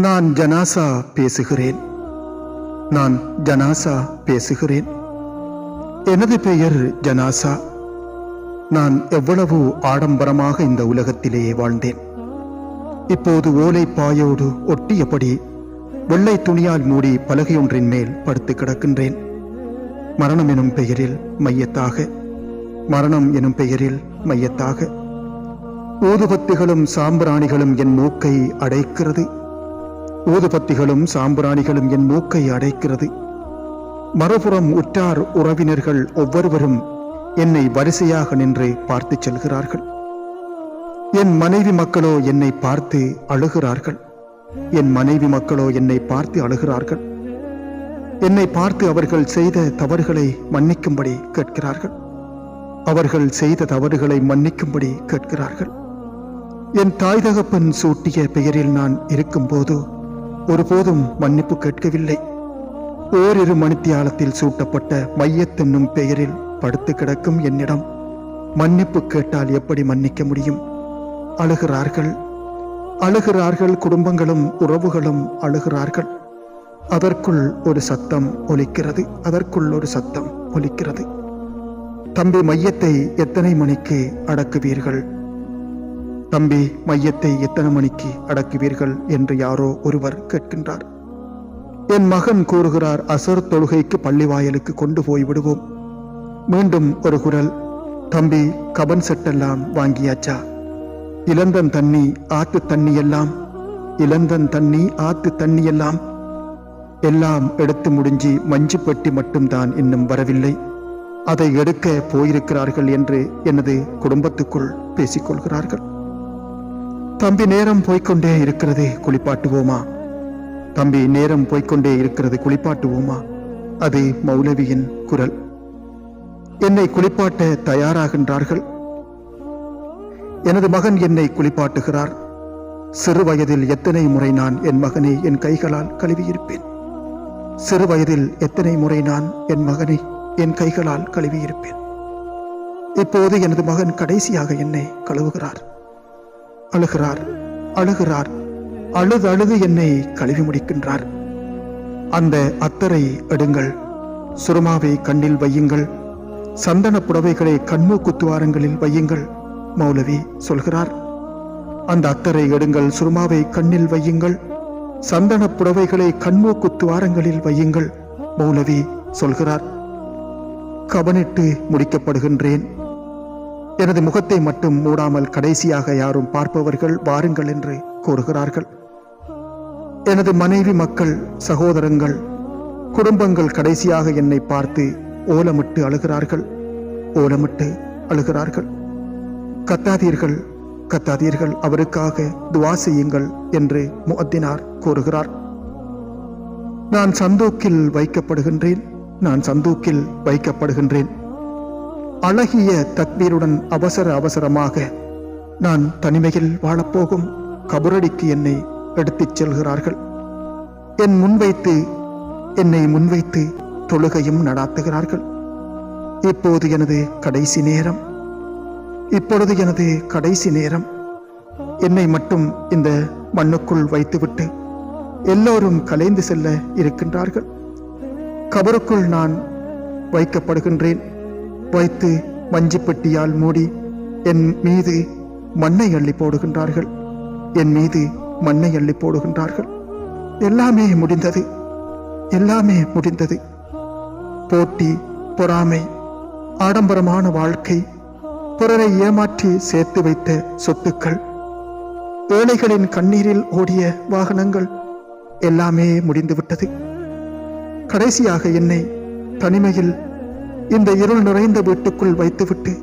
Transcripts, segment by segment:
நான் ஜனாசா பேசுகிறேன். நான் ஜனாசா பேசுகிறேன். எனது பெயர் ஜனாசா. நான் எவ்வளவு ஆடம்பரமாக இந்த உலகத்திலேயே வாழ்ந்தேன். இப்போது ஓலை பாயோடு ஒட்டியபடி வெள்ளை துணியால் மூடி பலகையொன்றின் மேல் படுத்து கிடக்கின்றேன். மரணம் எனும் பெயரில் மையத்தாக. மரணம் எனும் பெயரில் மையத்தாக. ஊதுபத்திகளும் சாம்பிராணிகளும் என் மூக்கை அடைக்கிறது. ஊதுபத்திகளும் சாம்பிராணிகளும் என் மூக்கை அடைக்கிறது. மறுபுறம் உற்றார் உறவினர்கள் ஒவ்வொருவரும் என்னை வரிசையாக நின்று பார்த்துச் செல்கிறார்கள். என் மனைவி மக்களோ என்னை பார்த்து அழுகிறார்கள். என் மனைவி மக்களோ என்னை பார்த்து அழுகிறார்கள். என்னை பார்த்து அவர்கள் செய்த தவறுகளை மன்னிக்கும்படி கேட்கிறார்கள். அவர்கள் செய்த தவறுகளை மன்னிக்கும்படி கேட்கிறார்கள். என் தாய் தகப்பன் சூட்டிய பெயரில் நான் இருக்கும்போது ஒருபோதும் மன்னிப்பு கேட்கவில்லை. ஓரிரு மணித்தியாலத்தில் சூட்டப்பட்ட மையத்தென்னும் பெயரில் படுத்து கிடக்கும் என்னிடம் மன்னிப்பு கேட்டால் எப்படி மன்னிக்க முடியும்? அழுகிறார்கள். அழுகிறார்கள் குடும்பங்களும் உறவுகளும் அழுகிறார்கள். அதற்குள் ஒரு சத்தம் ஒலிக்கிறது. அதற்குள் ஒரு சத்தம் ஒலிக்கிறது. தம்பி மையத்தை எத்தனை மணிக்கு அடக்குவீர்கள்? தம்பி மையத்தை எத்தனை மணிக்கு அடக்குவீர்கள் என்று யாரோ ஒருவர் கேட்கின்றார். என் மகன் கூறுகிறார் அசர் தொழுகைக்கு பள்ளி வாயலுக்கு கொண்டு போய் விடுவோம். மீண்டும் ஒரு குரல் தம்பி கபன் செட்டெல்லாம் வாங்கியாச்சா? இளந்தன் தண்ணி ஆத்து தண்ணி எல்லாம் இளந்தன் தண்ணி ஆத்து தண்ணி எல்லாம். எல்லாம் எடுத்து முடிஞ்சு மஞ்சு பெட்டி மட்டும்தான் இன்னும் வரவில்லை. அதை எடுக்க போயிருக்கிறார்கள் என்று எனது குடும்பத்துக்குள் பேசிக்கொள்கிறார்கள். தம்பி நேரம் போய்க்கொண்டே இருக்கிறதே குளிப்பாட்டுவோமா? தம்பி நேரம் போய்க்கொண்டே இருக்கிறது குளிப்பாட்டுவோமா? அது மௌலவியின் குரல். என்னை குளிப்பாட்ட தயாராகின்றார்கள். எனது மகன் என்னை குளிப்பாட்டுகிறார். சிறு வயதில் எத்தனை முறை நான் என் மகனை என் கைகளால் கழுவியிருப்பேன்? சிறு வயதில் எத்தனை முறை நான் என் மகனை என் கைகளால் கழுவியிருப்பேன்? இப்போது எனது மகன் கடைசியாக என்னை கழுவுகிறார். அழுகிறார். அழுகிறார். அழுது அழுது என்னை கழுவி முடிக்கின்றார். அந்த அத்தரை எடுங்கள். சுருமாவை கண்ணில் வையுங்கள். சந்தன புடவைகளை கண்மூக்கு துவாரங்களில் வையுங்கள் மௌலவி சொல்கிறார். அந்த அத்தரை எடுங்கள் சுருமாவை கண்ணில் வையுங்கள். சந்தன புடவைகளை கண்மூக்கு துவாரங்களில் வையுங்கள் மௌலவி சொல்கிறார். கவனிட்டு முடிக்கப்படுகின்றேன். எனது முகத்தை மட்டும் மூடாமல் கடைசியாக யாரும் பார்ப்பவர்கள் வாருங்கள் என்று கூறுகிறார்கள். எனது மனைவி மக்கள் சகோதரங்கள் குடும்பங்கள் கடைசியாக என்னை பார்த்து ஓலமிட்டு அழுகிறார்கள். ஓலமிட்டு அழுகிறார்கள். கத்தாதீர்கள் கத்தாதீர்கள் அவருக்காக துவா செய்யுங்கள் என்று முகத்தினார் கூறுகிறார். நான் சந்தூக்கில் வைக்கப்படுகின்றேன் நான் சந்தூக்கில் வைக்கப்படுகின்றேன். அழகிய தக்பீருடன் அவசர அவசரமாக நான் தனிமையில் வாழப்போகும். கபரடிக்கு என்னை எடுத்துச் செல்கிறார்கள். என் முன்வைத்து என்னை முன்வைத்து தொழுகையும் நடாத்துகிறார்கள். இப்போது எனது கடைசி நேரம். இப்பொழுது எனது கடைசி நேரம். என்னை மட்டும் இந்த மண்ணுக்குள் வைத்துவிட்டு எல்லோரும் கலைந்து செல்ல இருக்கின்றார்கள். கபருக்குள் நான் வைக்கப்படுகின்றேன். வைத்து மஞ்சிப்பெட்டியால் மூடி என் மீது மண்ணை அள்ளி போடுகின்றார்கள். என் மீது மண்ணை அள்ளி போடுகின்றார்கள். எல்லாமே முடிந்தது. எல்லாமே முடிந்தது. போட்டி பொறாமை ஆடம்பரமான வாழ்க்கை பிறரை ஏமாற்றி சேர்த்து வைத்த சொத்துக்கள் ஏழைகளின் கண்ணீரில் ஓடிய வாகனங்கள் எல்லாமே முடிந்துவிட்டது. கடைசியாக என்னை தனிமையில் இந்த இருள் நிறைந்த வீட்டுக்குள் வைத்துவிட்டு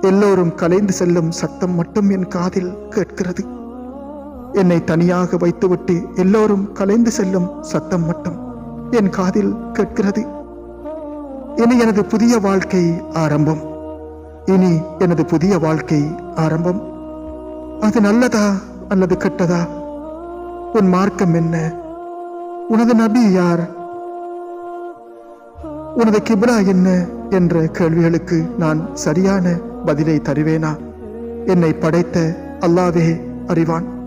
எல்லோரும் கலைந்து செல்லும் சத்தம் மட்டும் என் காதில் கேட்கிறது. என்னை தனியாக வைத்துவிட்டு எல்லோரும் கலைந்து செல்லும் சத்தம் மட்டும் என் காதில் கேட்கிறது. இனி எனது புதிய வாழ்க்கை ஆரம்பம். இனி எனது புதிய வாழ்க்கை ஆரம்பம். அது நல்லதா அல்லது கெட்டதா? உன் மார்க்கம் என்ன? உனது நபி யார்? உனது கிப்ரா என்ன? என்ற கேள்விகளுக்கு நான் சரியான பதிலை தருவேனா? என்னை படைத்த அல்லாவே அறிவான்.